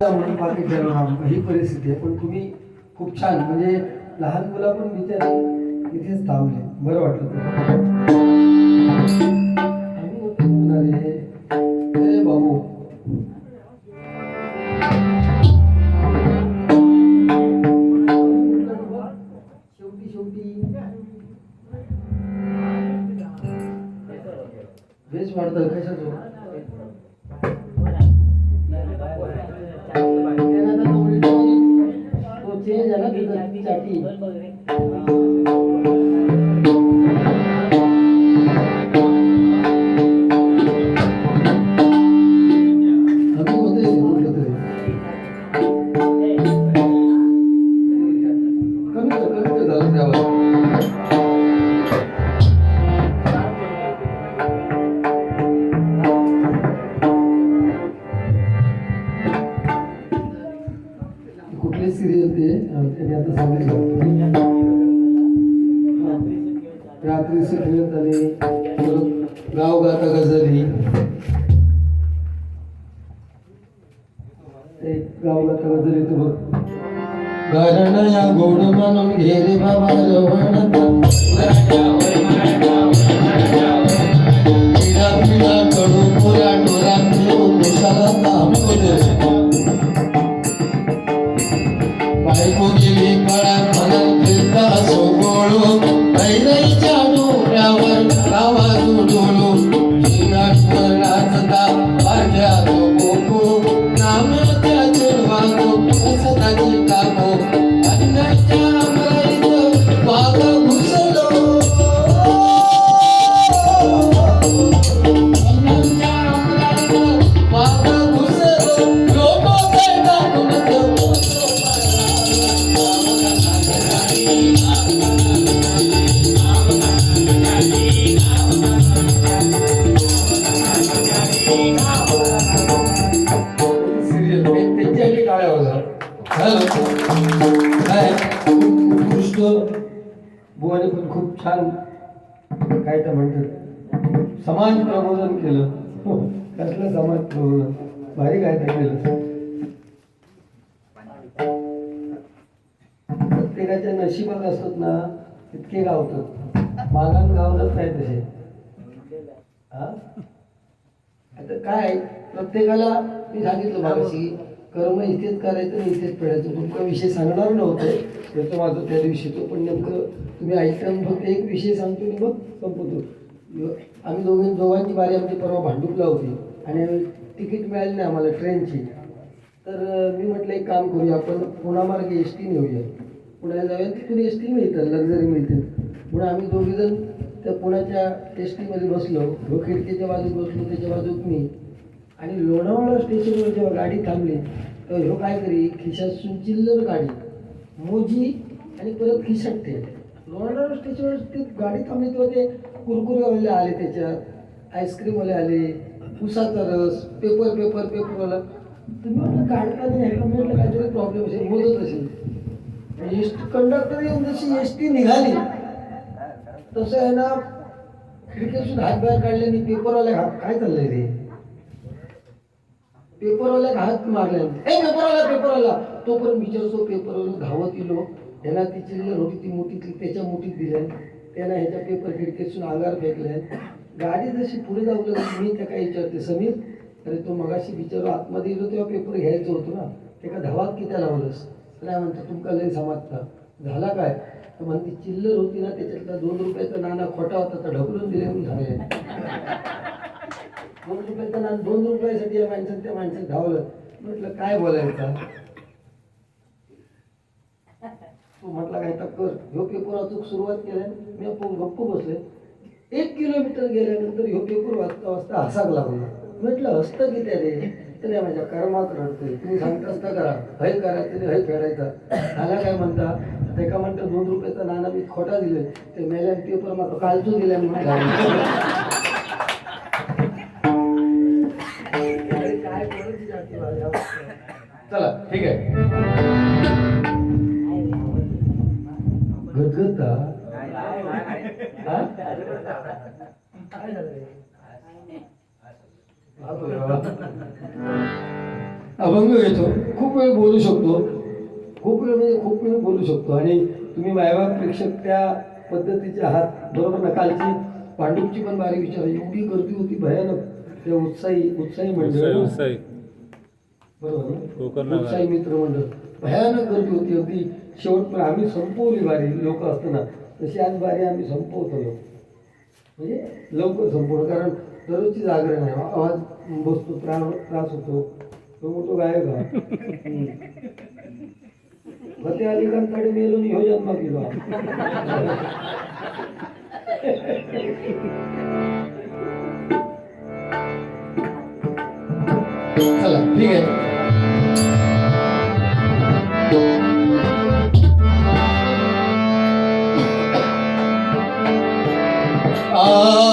म्हणून बाकी ही परिस्थिती आहे. पण तुम्ही खूप छान म्हणजे लहान मुला पण बिचारे इथेच थांबले बरं वाटलं बाबू. शेवटी शेवटी. वाढतं कशाचं? Cái gì? खूप छान काय तर म्हणतात. समाज प्रबोधन केलं. हो, कसलं समाज प्रबोधन? भारी काय तर केलं प्रत्येकाच्या नशिबात असतात ना तितके गावतात मागान गावलंच नाही तसे हा? आता काय? प्रत्येकाला मी सांगितलं मागाशी कर्म इथेच करायचं आणि इथेच फेडायचं. तुमचा विषय सांगणार नव्हतं. त्याचं माझं त्या दिवशी तो. पण नेमकं तुम्ही ऐकताना फक्त एक विषय सांगतो आणि मग संपवतो आम्ही दोघे दोघांची बारी आमची परवा भांडूपला होती. आणि तिकीट मिळाली नाही आम्हाला ट्रेनची. तर मी म्हटलं एक काम करूया आपण पुण्यामार्गे एस टी नेऊया. पुण्याला जाऊया. तिथून एस टी मिळतं लक्झरी मिळते. म्हणून आम्ही दोघेजण त्या पुण्याच्या एस टीमध्ये बसलो. खिडकीच्या बाजूत बसलो त्याच्या बाजूत मी. आणि लोणावळा स्टेशनवर जेव्हा गाडी थांबली तेव्हा ह्यो काय करी खिशात चिल्लर गाडी मोजी आणि परत खिशात ठेव लोणावळा स्टेशनवर ते गाडी थांबली तेव्हा ते कुरकुरेवाले आले त्याच्यात आईस्क्रीमवाले आले उसाचा रस पेपर पेपर पेपरवाला. तुम्ही म्हटलं नाही? ह्याला म्हटलं काहीतरी प्रॉब्लेम असेल मोजत असेल. एस कंडक्टर येऊन जशी एस टी निघाली तसं आहे ना खिडकीतून हात बाहेर काढले आणि पेपरवाल्या हात काय चाललंय रे? पेपरवाल्या हात मारले ए पेपरवाला पेपरवाला. तोपर्यंत विचारतो पेपरवाला धावत इलो ह्याला ती चिल्लर होती ती मोठीतली त्याच्या मुठीत दिल्या त्याला ह्याच्या पेपर खिडकीतून अंगार फेकले गाडी जशी पुढे जाऊ लागली मी त्या काय विचारते समीर? अरे तो मगाशी विचारू आतमध्ये गेलो तेव्हा पेपर घ्यायचं होतो ना. ते का धावात किती लावलंस? नाही म्हणतो तुमका लय समाजता. झाला काय? तर म्हणते चिल्लर होती ना त्याच्यातला दोन रुपयाचा नाणा खोटा होता तर ढकलून दिले म्हणून झाले. दोन रुपयाचा नाणं दोन रुपयासाठी या माणसाने त्या माणसाने धावलं. म्हटलं काय बोलायचं? तू म्हटला काय तर कर. ह्यो पेपर वाचूक सुरुवात केल्या मी गप्प बसले. एक किलोमीटर गेल्यानंतर ह्यो पेपर वाचता वाचता हसाक लागला. म्हटलं हसतं की त्या रे? तर माझ्या कर्मात रडते तुम्ही सांगताच का करा. हय करायचं हय फेडायचा. झाला काय म्हणता? ते का म्हणतं दोन रुपयाचा नाना मी खोटा दिले ते मेल्या पेपर मात्र कालचू दिल्या चला ठीक आहे. गदगदता अभंग येतो खूप वेळ बोलू शकतो. खूप वेळ म्हणजे खूप वेळ बोलू शकतो. आणि तुम्ही मायबाप प्रेक्षक त्या पद्धतीचे आहात. बरोबर ना? कालची पांडुपची पण बारीक विचार एवढी गर्दी होती भयानक. त्या उत्साही उत्साही मंडळ उत्साही. बरोबर ना? नगर. उत्साही मित्र मंडळ भयानक गर्दी होती अगदी. शेवटपर्यंत आम्ही संपवली बारी लोक असताना. तशी आज बारी आम्ही संपवतो लोक म्हणजे लवकर संपवणं कारण दररोजची जागरण आहे. आवाज बसतो त्रास त्रास होतो. तो मोठो गायक हा. फते अली खानकडे मेलो नि ह्यो जन्म केलो. चला ठीक आहे. Oh.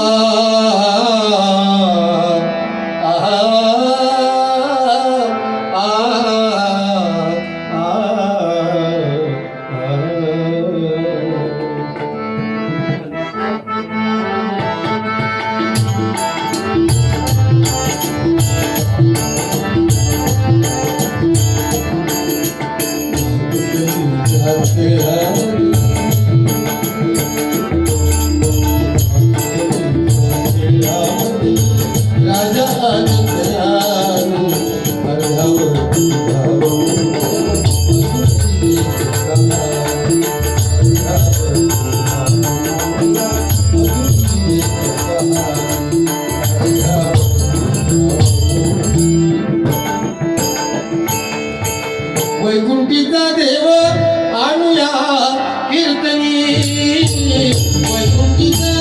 Why won't you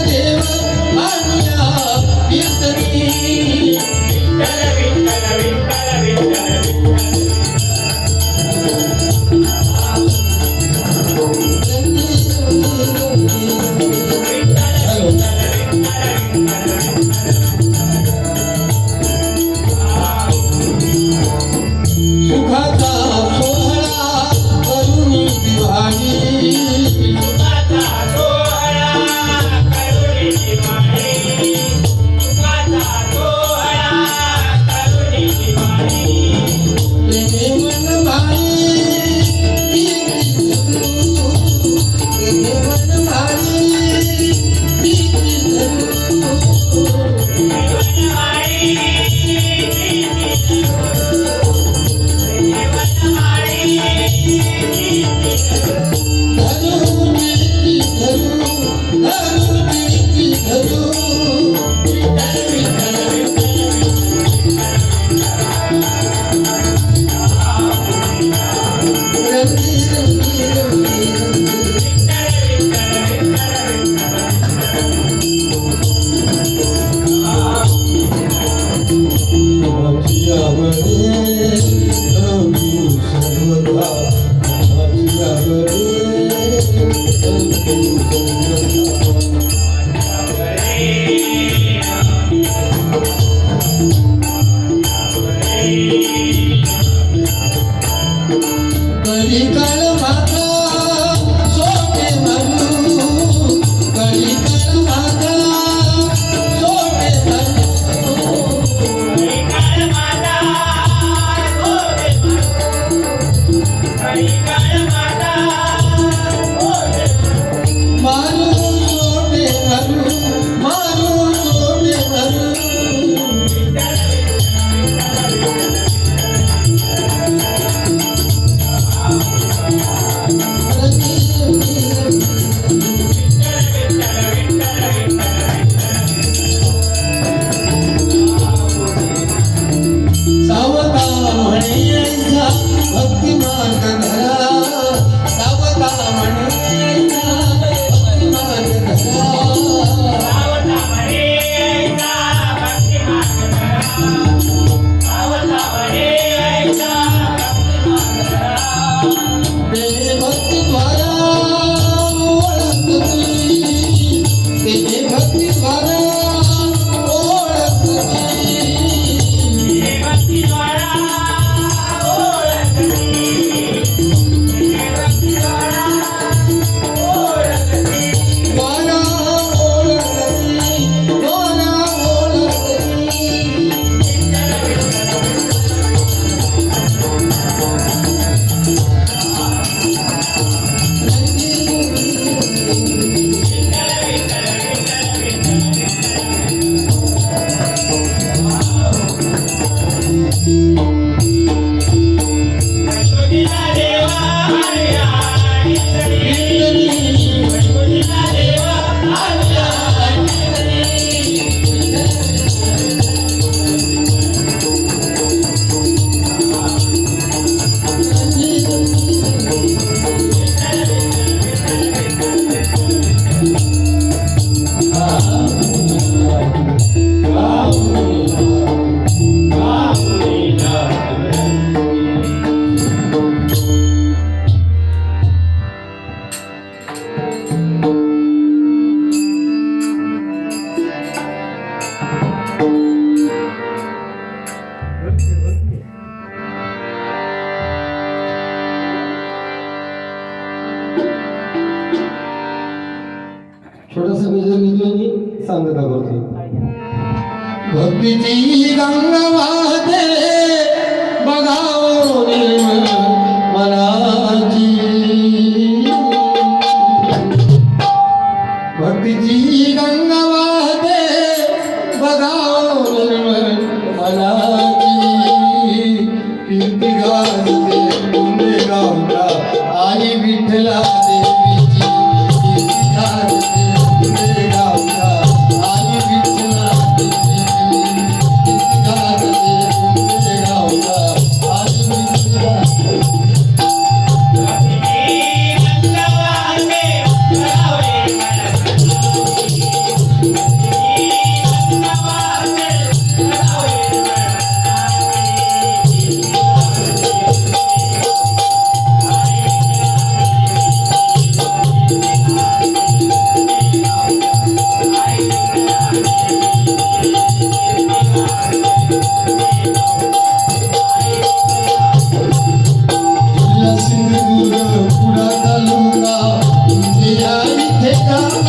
Stop.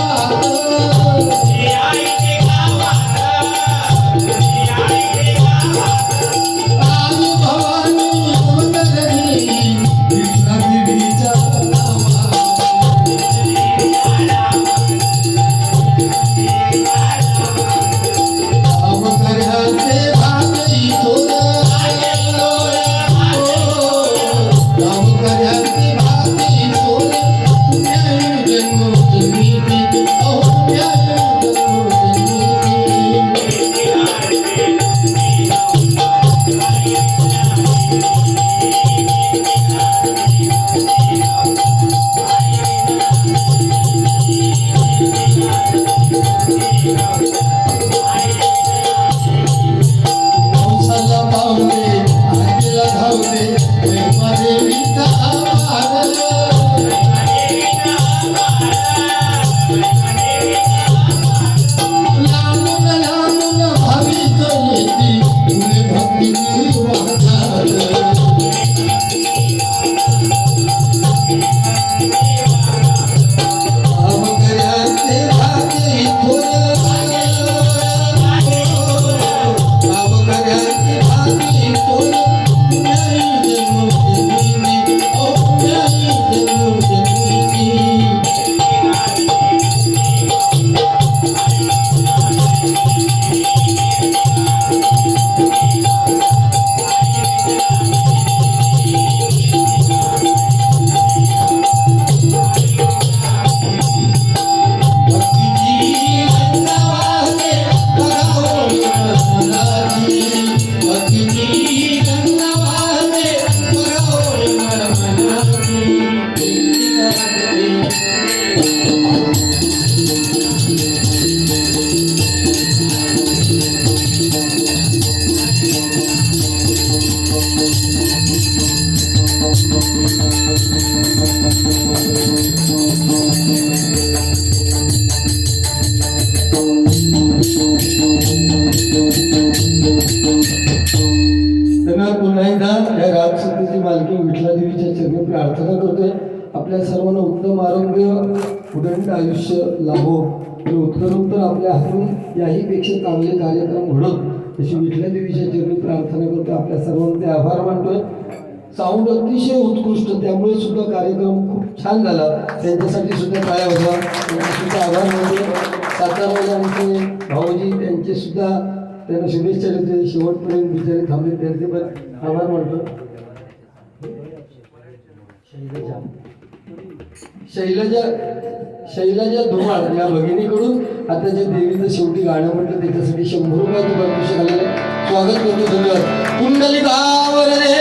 प्रार्थना आपल्या सर्वांना उत्तम आरोग्य उदंड आयुष्य लाभो. आणि उत्तरोत्तर आपल्या हातून याहीपेक्षा चांगले कार्यक्रम घडत. अशी विठल्या देवीच्या चरणी प्रार्थना करतो. आपल्या सर्वांचे आभार मानतोय. साऊंड अतिशय उत्कृष्ट त्यामुळे सुद्धा कार्यक्रम खूप छान झाला. त्यांच्यासाठी सुद्धा काय होता सुद्धा आभार मानतो सातारामध्ये आमचे भाऊजी त्यांचे सुद्धा त्यांना शुभेच्छा देते शेवटपर्यंत बिचारे थांबले त्यांचे पण आभार मानतो शैलजा शैलजा शैलजा धुमाळ या भगिनीकडून आता जे देवीचं शेवटी गाणं म्हटलं त्याच्यासाठी शंभर रुपयाचं पारितोषिक आलेलं स्वागत करतो धन्यवाद. कुंडली गावर रे